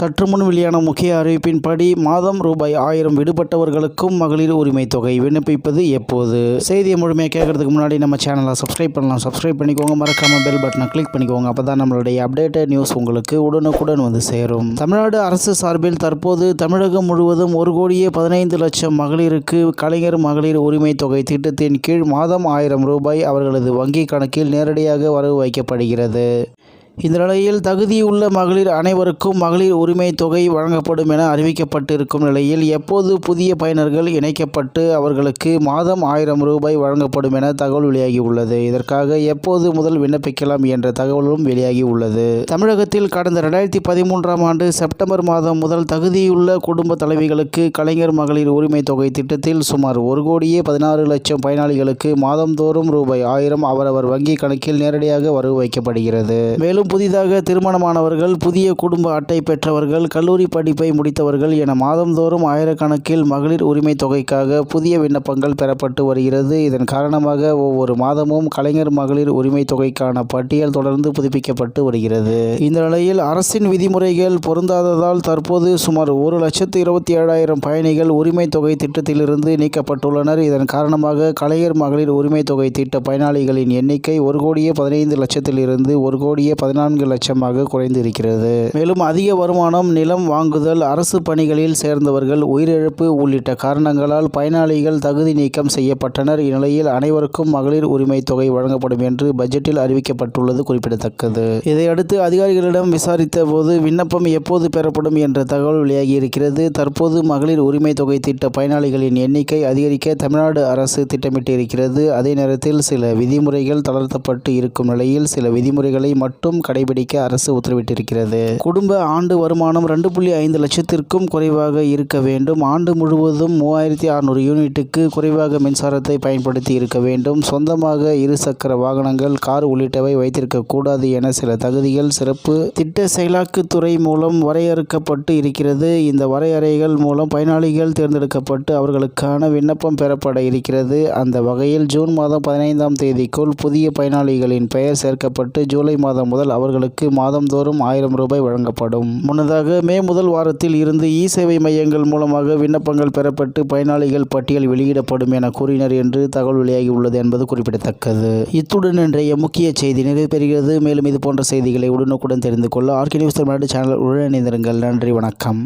சற்று முன் வெளியான முக்கிய அறிவிப்பின்படி மாதம் ரூபாய் ஆயிரம் விடுபட்டவர்களுக்கும் மகளிர் உரிமை தொகை விண்ணப்பிப்பது எப்போது? செய்தியை முழுமையாக கேட்கறதுக்கு முன்னாடி நம்ம சேனலை சப்ஸ்கிரைப் பண்ணலாம். சப்ஸ்கிரைப் பண்ணிக்கோங்க. மறக்காம பெல் பட்டனை கிளிக் பண்ணிக்கோங்க. அப்போ தான் நம்மளுடைய அப்டேட்டட் நியூஸ் உங்களுக்கு உடனுக்குடன் வந்து சேரும். தமிழ்நாடு அரசு சார்பில் தற்போது தமிழகம் முழுவதும் ஒரு கோடியே பதினைந்து லட்சம் மகளிருக்கு கலைஞர் மகளிர் உரிமை தொகை திட்டத்தின் கீழ் மாதம் ஆயிரம் ரூபாய் அவர்களது வங்கி கணக்கில் நேரடியாக வரவு வைக்கப்படுகிறது. இந்த நிலையில் தகுதியுள்ள மகளிர் அனைவருக்கும் மகளிர் உரிமை தொகை வழங்கப்படும் என அறிவிக்கப்பட்டிருக்கும் நிலையில் எப்போது புதிய பயனர்கள் இணைக்கப்பட்டு அவர்களுக்கு மாதம் ஆயிரம் ரூபாய் வழங்கப்படும் என தகவல் வெளியாகி உள்ளது இதற்காக எப்போது முதல் விண்ணப்பிக்கலாம் என்ற தகவலும் வெளியாகி உள்ளது தமிழகத்தில் கடந்த ரெண்டாயிரத்தி பதிமூன்றாம் ஆண்டு செப்டம்பர் மாதம் முதல் தகுதியுள்ள குடும்ப தலைவிகளுக்கு கலைஞர் மகளிர் உரிமை தொகை திட்டத்தில் சுமார் ஒரு கோடியே பதினாறு லட்சம் பயனாளிகளுக்கு மாதந்தோறும் ரூபாய் ஆயிரம் அவரவர் வங்கி கணக்கில் நேரடியாக வரவு வைக்கப்படுகிறது. மேலும் புதிதாக திருமணமானவர்கள் புதிய குடும்ப அட்டை பெற்றவர்கள் கல்லூரி படிப்பை முடித்தவர்கள் என மாதந்தோறும் ஆயிரக்கணக்கில் மகளிர் உரிமை தொகைக்காக புதிய விண்ணப்பங்கள் பெறப்பட்டு வருகிறது. இதன் காரணமாக ஒவ்வொரு மாதமும் கலைஞர் மகளிர் உரிமை தொகைக்கான பட்டியல் தொடர்ந்து புதுப்பிக்கப்பட்டு வருகிறது. இந்த நிலையில் அரசின் விதிமுறைகள் பொருந்தாததால் தற்போது சுமார் ஒரு லட்சத்து இருபத்தி ஏழாயிரம் பயணிகள் உரிமை தொகை திட்டத்திலிருந்து நீக்கப்பட்டுள்ளனர். இதன் காரணமாக கலைஞர் மகளிர் உரிமை தொகை திட்ட பயனாளிகளின் எண்ணிக்கை ஒரு கோடியே பதினைந்து லட்சத்திலிருந்து ஒரு கோடியே பதினான்கு லட்சமாக குறைந்திருக்கிறது. மேலும் அதிக வருமானம் நிலம் வாங்குதல் அரசு பணிகளில் சேர்ந்தவர்கள் உயிரிழப்பு உள்ளிட்ட காரணங்களால் பயனாளிகள் தகுதி நீக்கம் செய்யப்பட்டனர். இந்நிலையில் அனைவருக்கும் மகளிர் உரிமை தொகை வழங்கப்படும் என்று பட்ஜெட்டில் அறிவிக்கப்பட்டுள்ளது குறிப்பிடத்தக்கது. இதையடுத்து அதிகாரிகளிடம் விசாரித்த போது விண்ணப்பம் எப்போது பெறப்படும் என்ற தகவல் வெளியாகி இருக்கிறது தற்போது மகளிர் உரிமை தொகை திட்ட பயனாளிகளின் எண்ணிக்கை அதிகரிக்க தமிழ்நாடு அரசு திட்டமிட்டு இருக்கிறது அதே நேரத்தில் சில விதிமுறைகள் தளர்த்தப்பட்டு இருக்கும் நிலையில் சில விதிமுறைகளை மட்டும் கடைபிடிக்க அரசு உத்தரவிட்டிருக்கிறது. குடும்ப ஆண்டு வருமானம் ரெண்டு புள்ளி ஐந்து லட்சத்திற்கும் குறைவாக இருக்க வேண்டும். ஆண்டு முழுவதும் மூவாயிரத்தி அறுநூறு யூனிட்டுக்கு குறைவாக மின்சாரத்தை பயன்படுத்தி இருக்க வேண்டும். சொந்தமாக இருசக்கர வாகனங்கள் கார் உள்ளிட்டவை வைத்திருக்க கூடாது என சில தகுதிகள் சிறப்பு திட்ட செயலாக்கத்துறை மூலம் வரையறுக்கப்பட்டு இருக்கிறது. இந்த வரையறைகள் மூலம் பயனாளிகள் தேர்ந்தெடுக்கப்பட்டு அவர்களுக்கான விண்ணப்பம் பெறப்பட இருக்கிறது. அந்த வகையில் ஜூன் மாதம் பதினைந்தாம் தேதிக்குள் புதிய பயனாளிகளின் பெயர் சேர்க்கப்பட்டு ஜூலை மாதம் முதல் அவர்களுக்கு மாதந்தோறும் ஆயிரம் ரூபாய் வழங்கப்படும். முன்னதாக மே முதல் வாரத்தில் இருந்து இ சேவை மையங்கள் மூலமாக விண்ணப்பங்கள் பெறப்பட்டு பயனாளிகள் பட்டியல் வெளியிடப்படும் என கூறினர் என்று தகவல் வெளியாகி உள்ளது என்பது குறிப்பிடத்தக்கது. இத்துடன் இன்றைய முக்கிய செய்தி நிறைவு பெறுகிறது மேலும் இது போன்ற செய்திகளை உடனுக்குடன் தெரிந்து கொள்ள ஆர்கே நியூஸ் தமிழ்நாடு சேனல் உடன் நன்றி வணக்கம்.